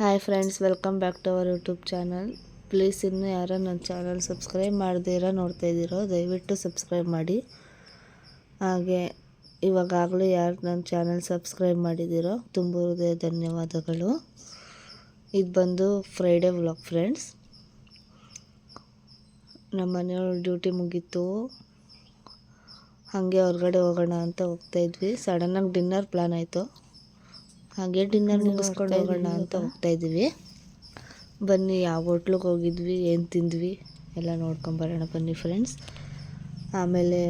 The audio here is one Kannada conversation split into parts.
Hi friends welcome back to our YouTube channel please ಇನ್ನೂ ಯಾರೋ ನನ್ನ ಚಾನಲ್ ಸಬ್ಸ್ಕ್ರೈಬ್ ಮಾಡ್ದಿರೋ ನೋಡ್ತಾ ಇದ್ದೀರೋ, ದಯವಿಟ್ಟು ಸಬ್ಸ್ಕ್ರೈಬ್ ಮಾಡಿ. ಹಾಗೆ, ಇವಾಗಾಗಲೂ ಯಾರು ನನ್ನ ಚಾನಲ್ ಸಬ್ಸ್ಕ್ರೈಬ್ ಮಾಡಿದ್ದೀರೋ, ತುಂಬ ಹೃದಯ ಧನ್ಯವಾದಗಳು. ಇದು ಬಂದು ಫ್ರೈಡೇ ವ್ಲಾಗ್ ಫ್ರೆಂಡ್ಸ್ ನಮ್ಮ ಮನೆಯವ್ರ ಡ್ಯೂಟಿ ಮುಗೀತು. ಹಾಗೆ ಹೊರಗಡೆ ಹೋಗೋಣ ಅಂತ ಹೋಗ್ತಾ ಇದ್ವಿ. ಸಡನ್ನಾಗಿ ಡಿನ್ನರ್ ಪ್ಲ್ಯಾನ್ ಆಯಿತು. ಹಾಗೆ ಡಿನ್ನರ್ ಮುಗಿಸ್ಕೊಂಡು ಹೋಗೋಣ ಅಂತ ಹೋಗ್ತಾ ಇದ್ದೀವಿ. ಬನ್ನಿ ಯಾವ ಹೋಟ್ಲಿಗೆ ಹೋಗಿದ್ವಿ ಏನು ತಿಂದ್ವಿ ಎಲ್ಲ ನೋಡ್ಕೊಂಬರೋಣ ಬನ್ನಿ ಫ್ರೆಂಡ್ಸ್ ಆಮೇಲೆ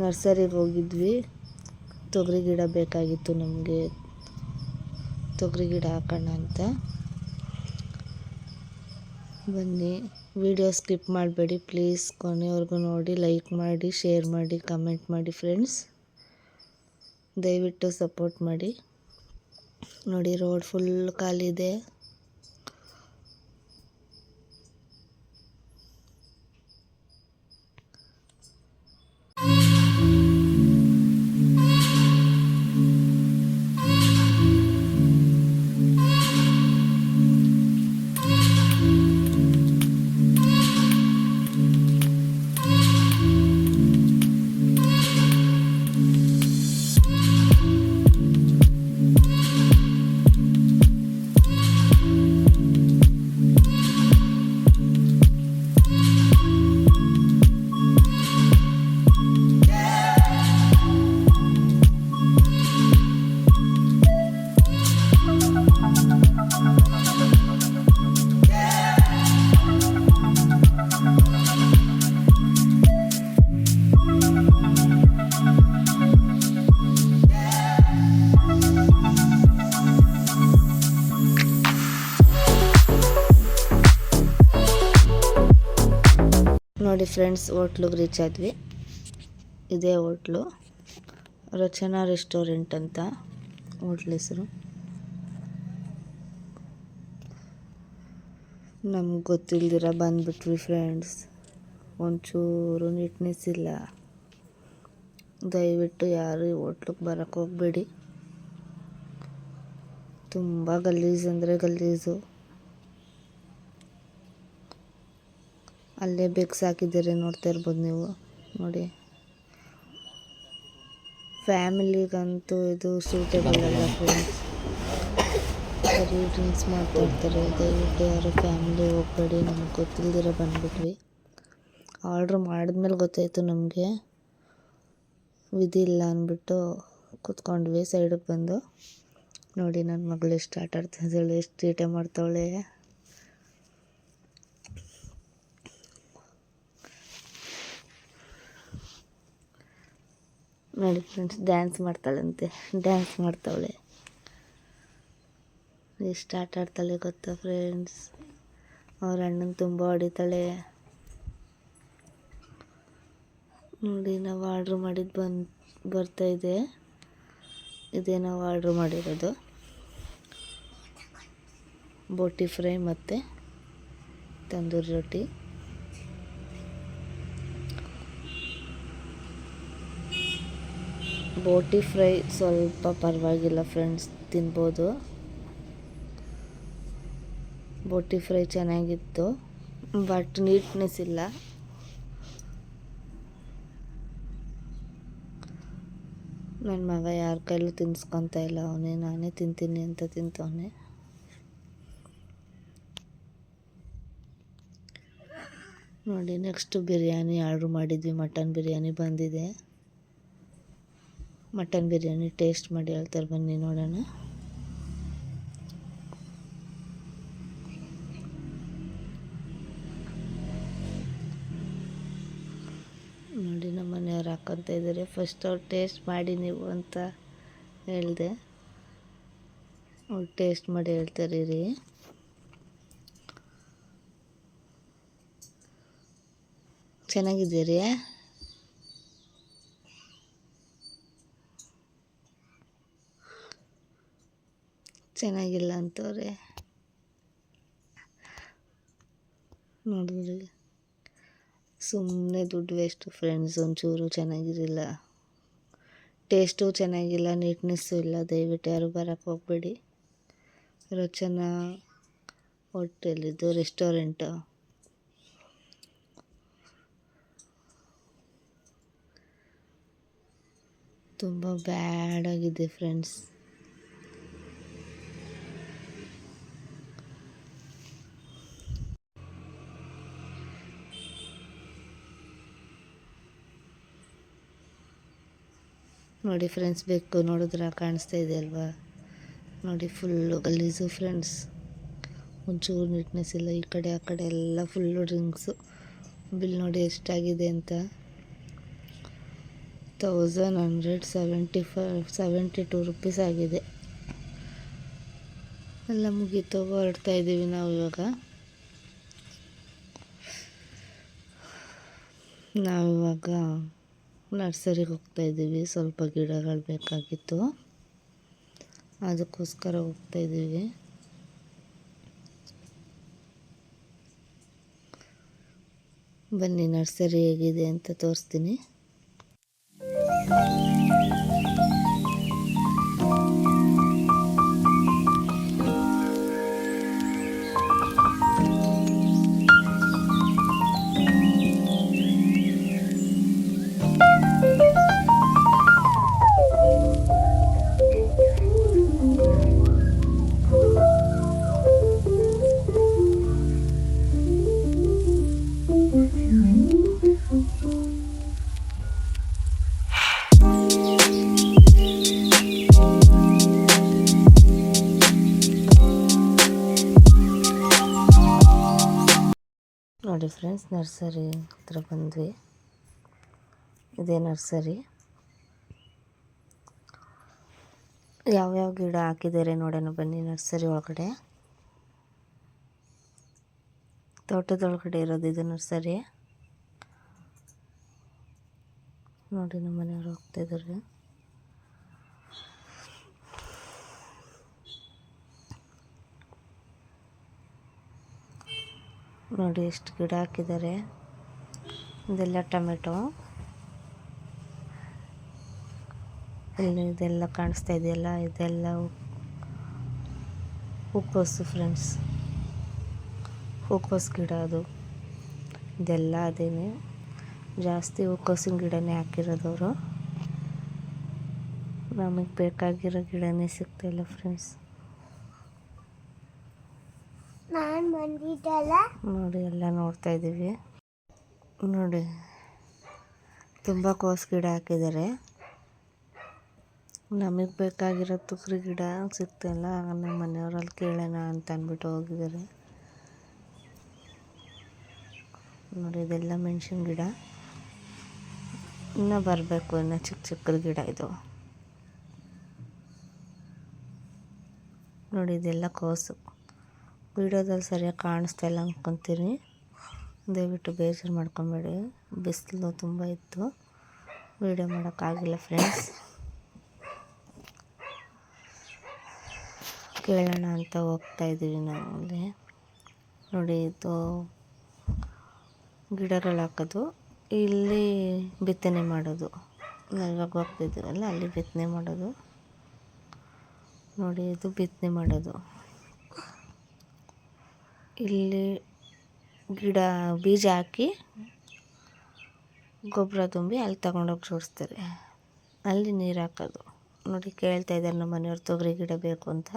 ನರ್ಸರಿಗೆ ಹೋಗಿದ್ವಿ. ತೊಗರಿ ಗಿಡ ಬೇಕಾಗಿತ್ತು ನಮಗೆ. ತೊಗರಿ ಗಿಡ ಹಾಕೋಣ ಅಂತ. ಬನ್ನಿ ವಿಡಿಯೋ ಸ್ಕಿಪ್ ಮಾಡಬೇಡಿ ಪ್ಲೀಸ್ ಕೊನೆವರೆಗೂ ನೋಡಿ ಲೈಕ್ ಮಾಡಿ ಶೇರ್ ಮಾಡಿ ಕಮೆಂಟ್ ಮಾಡಿ ಫ್ರೆಂಡ್ಸ್ ದಯವಿಟ್ಟು ಸಪೋರ್ಟ್ ಮಾಡಿ. ನೋಡಿ ರೋಡ್ ಫುಲ್ ಖಾಲಿ ಇದೆ. ಫ್ರೆಂಡ್ಸ್ ಹೋಟ್ಲಿಗೆ ರೀಚ್ ಆದ್ವಿ. ಇದೇ ಹೋಟ್ಲು. ರಚನಾ ರೆಸ್ಟೋರೆಂಟ್ ಅಂತ ಹೋಟ್ಲ್ ಹೆಸರು. ನಮ್ಗೆ ಗೊತ್ತಿಲ್ದಿರ ಬಂದ್ಬಿಟ್ವಿ ಫ್ರೆಂಡ್ಸ್. ಒಂಚೂರು ನೀಟ್ನೆಸ್ ಇಲ್ಲ. ದಯವಿಟ್ಟು ಯಾರು ಈ ಹೋಟ್ಲಿಗೆ ಬರೋಕ್ಕೆ ಹೋಗಬೇಡಿ. ತುಂಬ ಗಲೀಜು ಅಂದರೆ ಗಲೀಜು. ಅಲ್ಲೇ ಬೆಗ್ಸ್ ಹಾಕಿದ್ದೀರಿ, ನೋಡ್ತಾ ಇರ್ಬೋದು ನೀವು. ನೋಡಿ. ಫ್ಯಾಮಿಲಿಗಂತೂ ಇದು ಸೂಟೇಬಲ್ ಅಲ್ಲ ಫ್ರೆಂಡ್ಸ್ ಬರೀ ಡ್ರಿಂಕ್ಸ್ ಮಾಡ್ತಾ ಇರ್ತಾರೆ. ದಯವಿಟ್ಟು ಯಾರು ಫ್ಯಾಮಿಲಿ ಹೋಗ್ಬೇಡಿ ನಮಗೆ ಗೊತ್ತಿಲ್ದಿರ ಬಂದ್ಬಿಟ್ವಿ. ಆರ್ಡ್ರ್ ಮಾಡಿದ್ಮೇಲೆ ಗೊತ್ತಾಯಿತು ನಮಗೆ. ವಿಧಿ ಇಲ್ಲ ಅಂದ್ಬಿಟ್ಟು ಕೂತ್ಕೊಂಡ್ವಿ ಸೈಡಿಗೆ ಬಂದು. ನೋಡಿ ನನ್ನ ಮಗಳು ಎಷ್ಟು ಆಟ ಆಡ್ತಿದ್ದಾಳೆ ಎಷ್ಟು ಚೀಟೆ ಮಾಡ್ತಾವಳೆ ನೋಡಿ ಫ್ರೆಂಡ್ಸ್ ಡ್ಯಾನ್ಸ್ ಮಾಡ್ತಾಳಂತೆ. ಡ್ಯಾನ್ಸ್ ಮಾಡ್ತಾವಳೆ. ಎಷ್ಟು ಆಟ ಆಡ್ತಾಳೆ ಗೊತ್ತಾ ಫ್ರೆಂಡ್ಸ್ ಅವ್ರ ಅಣ್ಣನ ತುಂಬ ಹೊಡಿತಾಳೆ. ನೋಡಿ, ನಾವು ಆರ್ಡ್ರ್ ಮಾಡಿದ್ದು ಬಂದು ಬರ್ತಾಯಿದೆ ಇದೇ. ನಾವು ಆರ್ಡ್ರ್ ಮಾಡಿರೋದು. ಬೋಟಿ ಫ್ರೈ ಮತ್ತು ತಂದೂರಿ ರೊಟ್ಟಿ. ಬೋಟಿ ಫ್ರೈ ಸ್ವಲ್ಪ ಪರವಾಗಿಲ್ಲ ಫ್ರೆಂಡ್ಸ್, ತಿನ್ಬೋದು. ಬೋಟಿ ಫ್ರೈ ಚೆನ್ನಾಗಿತ್ತು, ಬಟ್ ನೀಟ್ನೆಸ್ ಇಲ್ಲ. ನನ್ನ ಮಗ ಯಾರ ಕೈಲೂ ತಿನ್ಸ್ಕೊತ ಇಲ್ಲ, ಅವನೇ ನಾನೇ ತಿಂತೀನಿ ಅಂತ ತಿಂತವನೆ. ನೋಡಿ ನೆಕ್ಸ್ಟು ಬಿರಿಯಾನಿ ಆರ್ಡ್ರ್ ಮಾಡಿದ್ವಿ, ಮಟನ್ ಬಿರಿಯಾನಿ ಬಂದಿದೆ. ಮಟನ್ ಬಿರಿಯಾನಿ ಟೇಸ್ಟ್ ಮಾಡಿ ಹೇಳ್ತಾರೆ ಬನ್ನಿ ನೋಡೋಣ. ನೋಡಿ ನಮ್ಮ ಮನೆಯವ್ರು ಹಾಕೊತ ಇದ್ದಾರೆ. ಫಸ್ಟ್ ಅವ್ರು ಟೇಸ್ಟ್ ಮಾಡಿ ನೀವು ಅಂತ ಹೇಳಿದೆ. ಅವ್ರು ಟೇಸ್ಟ್ ಮಾಡಿ ಹೇಳ್ತಾರೆ ರೀ ಚೆನ್ನಾಗಿದ್ದೀರಿ? ಚೆನ್ನಾಗಿಲ್ಲ ಅಂತವ್ರೆ. ನೋಡಿದ್ರಿ. ಸುಮ್ಮನೆ ದುಡ್ಡು ವೇಸ್ಟು ಫ್ರೆಂಡ್ಸ್ ಒಂಚೂರು ಚೆನ್ನಾಗಿರಲಿಲ್ಲ. ಟೇಸ್ಟು ಚೆನ್ನಾಗಿಲ್ಲ ನೀಟ್ನೆಸ್ಸು ಇಲ್ಲ. ದಯವಿಟ್ಟು ಯಾರು ಬರೋಕ್ಕೆ ಹೋಗಬೇಡಿ. ರಚನಾ ಹೋಟೆಲಿದ್ದು ರೆಸ್ಟೋರೆಂಟು ತುಂಬ ಬ್ಯಾಡಾಗಿದೆ ಫ್ರೆಂಡ್ಸ್ ನೋಡಿ ಫ್ರೆಂಡ್ಸ್ ಬೇಕು, ನೋಡಿದ್ರೆ ಕಾಣಿಸ್ತಾ ಇದೆ ಅಲ್ವಾ? ನೋಡಿ ಫುಲ್ಲು ಗಲೀಜು ಫ್ರೆಂಡ್ಸ್ ಒಂಚೂರು ನೀಟ್ನೆಸ್ ಇಲ್ಲ, ಈ ಕಡೆ ಆ ಕಡೆ ಎಲ್ಲ ಫುಲ್ಲು ಡ್ರಿಂಕ್ಸು ಬಿಲ್ ನೋಡಿ ಎಷ್ಟಾಗಿದೆ ಅಂತ. Thousand hundred seventy five seventy two rupees ಆಗಿದೆ. ಎಲ್ಲ ಮುಗೀತು, ಹೊರಡ್ತಾ ಇದ್ದೀವಿ ನಾವು ಇವಾಗ. ನಾವಿವಾಗ ನರ್ಸರಿಗೆ ಹೋಗ್ತಾ ಇದ್ದೀವಿ. ಸ್ವಲ್ಪ ಗಿಡಗಳು ಬೇಕಾಗಿತ್ತು. ಅದಕ್ಕೋಸ್ಕರ ಹೋಗ್ತಾ ಇದ್ದೀವಿ. ಬನ್ನಿ ನರ್ಸರಿ ಹೇಗಿದೆ ಅಂತ ತೋರಿಸ್ತೀನಿ. ನೋಡಿ ಫ್ರೆಂಡ್ಸ್, ನರ್ಸರಿ ಹತ್ರ ಬಂದ್ವಿ. ಇದೇ ನರ್ಸರಿ. ಯಾವ್ಯಾವ ಗಿಡ ಹಾಕಿದ್ದಾರೆ ನೋಡೋಣ ಬನ್ನಿ ನರ್ಸರಿ ಒಳಗಡೆ. ತೋಟದೊಳಗಡೆ ಇರೋದು ಇದು ನರ್ಸರಿ. ನೋಡಿ ನಮ್ಮ ಮನೆಯವ್ರು ಹೋಗ್ತಾ ನೋಡಿ ಎಷ್ಟು ಗಿಡ ಹಾಕಿದ್ದಾರೆ. ಇದೆಲ್ಲ ಟೊಮೆಟೊ. ಇಲ್ಲಿ ಇದೆಲ್ಲ ಕಾಣಿಸ್ತಾ ಇದೆಯಲ್ಲ, ಇದೆಲ್ಲ ಹೂಕೋಸು ಫ್ರೆಂಡ್ಸ್. ಹೂಕೋಸು ಗಿಡ ಅದು. ಇದೆಲ್ಲ ಅದೇನೆ. ಜಾಸ್ತಿ ಹೂಕೋಸಿನ ಗಿಡನೇ ಹಾಕಿರೋದವರು ನಮಗೆ ಬೇಕಾಗಿರೋ ಗಿಡನೇ ಸಿಗ್ತಾಯಿಲ್ಲ ಫ್ರೆಂಡ್ಸ್ ನಾನು ಬಂದಿದ್ದಲ್ಲ? ನೋಡಿ, ಎಲ್ಲ ನೋಡ್ತಾ ಇದ್ದೀವಿ. ನೋಡಿ, ತುಂಬ ಕೋಸು ಗಿಡ ಹಾಕಿದ್ದಾರೆ. ನಮಗೆ ಬೇಕಾಗಿರೋ ತುಕ್ರಿ ಗಿಡ ಸಿಗ್ತಲ್ಲ ನಮ್ಮ ಮನೆಯವರಲ್ಲಿ ಕೇಳೋಣ ಅಂತ ಅಂದ್ಬಿಟ್ಟು ಹೋಗಿದ್ದಾರೆ. ನೋಡಿ, ಇದೆಲ್ಲ ಮೆಣಸಿನ ಗಿಡ. ಇನ್ನೂ ಬರಬೇಕು, ಇನ್ನೂ ಚಿಕ್ಕ ಚಿಕ್ಕದ ಗಿಡ ಇದು. ನೋಡಿ, ಇದೆಲ್ಲ ಕೋಸು. ವಿಡಿಯೋದಲ್ಲಿ ಸರಿಯಾಗಿ ಕಾಣಿಸ್ತಾ ಇಲ್ಲ ಅಂದ್ಕೊತೀನಿ ದಯವಿಟ್ಟು ಬೇಜಾರು ಮಾಡ್ಕೊಬೇಡಿ. ಬಿಸಿಲು ತುಂಬ ಇತ್ತು. ವೀಡಿಯೋ ಮಾಡೋಕ್ಕಾಗಿಲ್ಲ ಫ್ರೆಂಡ್ಸ್ ಕೇಳೋಣ ಅಂತ ಹೋಗ್ತಾ ಇದ್ದೀವಿ ನಾವು ಅಲ್ಲಿ ನೋಡಿ, ಇದು ಗಿಡಗಳು ಹಾಕೋದು. ಇಲ್ಲಿ ಬಿತ್ತನೆ ಮಾಡೋದು. ಇವಾಗ ಹೋಗ್ತಿದ್ದೀವಲ್ಲ ಅಲ್ಲಿ ಬಿತ್ತನೆ ಮಾಡೋದು. ನೋಡಿ, ಇದು ಬಿತ್ತನೆ ಮಾಡೋದು. ಇಲ್ಲಿ ಗಿಡ, ಬೀಜ ಹಾಕಿ ಗೊಬ್ಬರ ತುಂಬಿ ಅಲ್ಲಿ ತಗೊಂಡೋಗಿ ಜೋಡಿಸ್ತಾರೆ. ಅಲ್ಲಿ ನೀರು ಹಾಕೋದು. ನೋಡಿ, ಕೇಳ್ತಾ ಇದ್ದಾರೆ ನಮ್ಮ ಮನೆಯವ್ರು, ತೊಗರಿ ಗಿಡ ಬೇಕು ಅಂತ.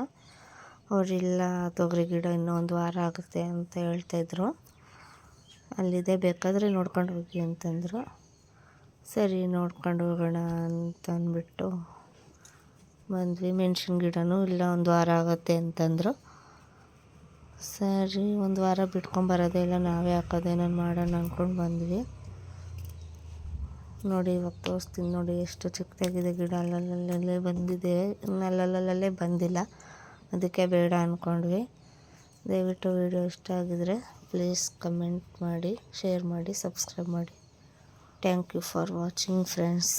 ಅವರಿಲ್ಲ ತೊಗರಿ ಗಿಡ ಇನ್ನೂ ಒಂದು ವಾರ ಆಗುತ್ತೆ ಅಂತ ಹೇಳ್ತಾಯಿದ್ರು ಅಲ್ಲಿದೆ, ಬೇಕಾದರೆ ನೋಡ್ಕೊಂಡು ಹೋಗಿ ಅಂತಂದರು. ಸರಿ, ನೋಡ್ಕೊಂಡು ಹೋಗೋಣ ಅಂತ ಅಂದ್ಬಿಟ್ಟು ಬಂದ್ವಿ. ಮೆಣ್ಸಿನ ಗಿಡನೂ ಇಲ್ಲ, ಒಂದು ವಾರ ಆಗುತ್ತೆ ಅಂತಂದರು. ಸರಿ, ಒಂದು ವಾರ ಬಿಟ್ಕೊಂಬರೋದೇ ಇಲ್ಲ, ನಾವೇ ಹಾಕೋದೇನೋ ಮಾಡೋಣ ಅಂದ್ಕೊಂಡು ಬಂದ್ವಿ. ನೋಡಿ, ಇವಾಗ ತೋರಿಸ್ತೀನಿ ನೋಡಿ, ಎಷ್ಟು ಚಿಕ್ಕದಾಗಿದೆ ಗಿಡ. ಅಲ್ಲಲ್ಲಲ್ಲೇ ಬಂದಿದೆ. ಅಲ್ಲಲ್ಲಲ್ಲೇ ಬಂದಿಲ್ಲ. ಅದಕ್ಕೆ ಬೇಡ ಅಂದ್ಕೊಂಡ್ವಿ ದಯವಿಟ್ಟು ವಿಡಿಯೋ ಇಷ್ಟ ಆಗಿದರೆ ಪ್ಲೀಸ್ ಕಮೆಂಟ್ ಮಾಡಿ ಶೇರ್ ಮಾಡಿ ಸಬ್ಸ್ಕ್ರೈಬ್ ಮಾಡಿ. Thank you for watching friends